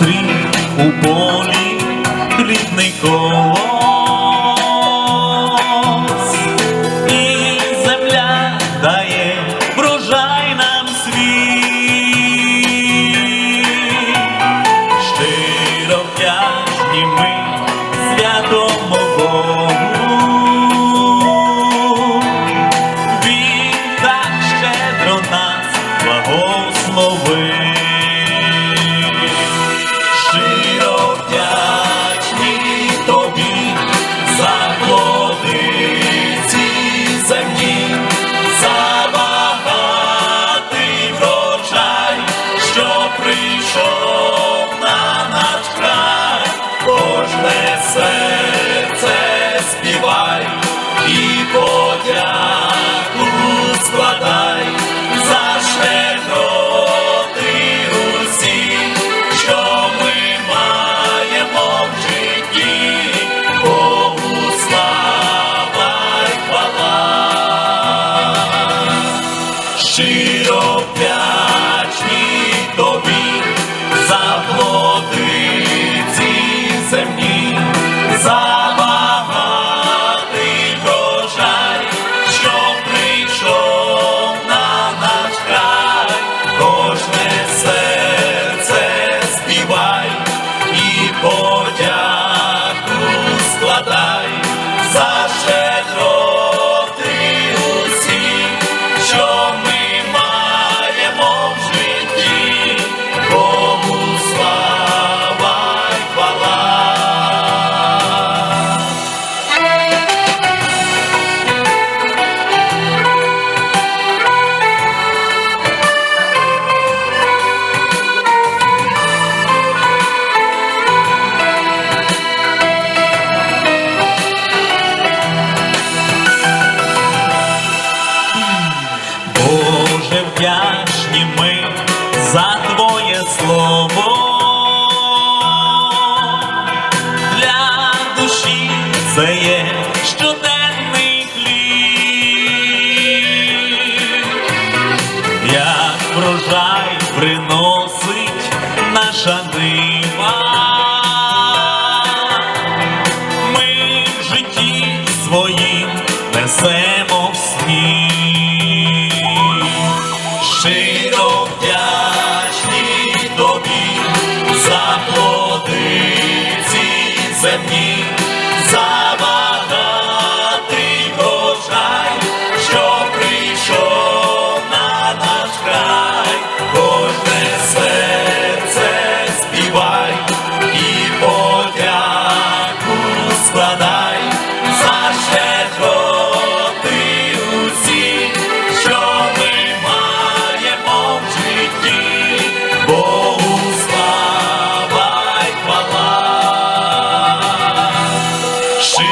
зустрів у полі рідний коло. about це є щоденний хліб, як врожай приносить наша дива. Ми в житті своїм несемо в сні. Щиро вдячні тобі за плоди ці. See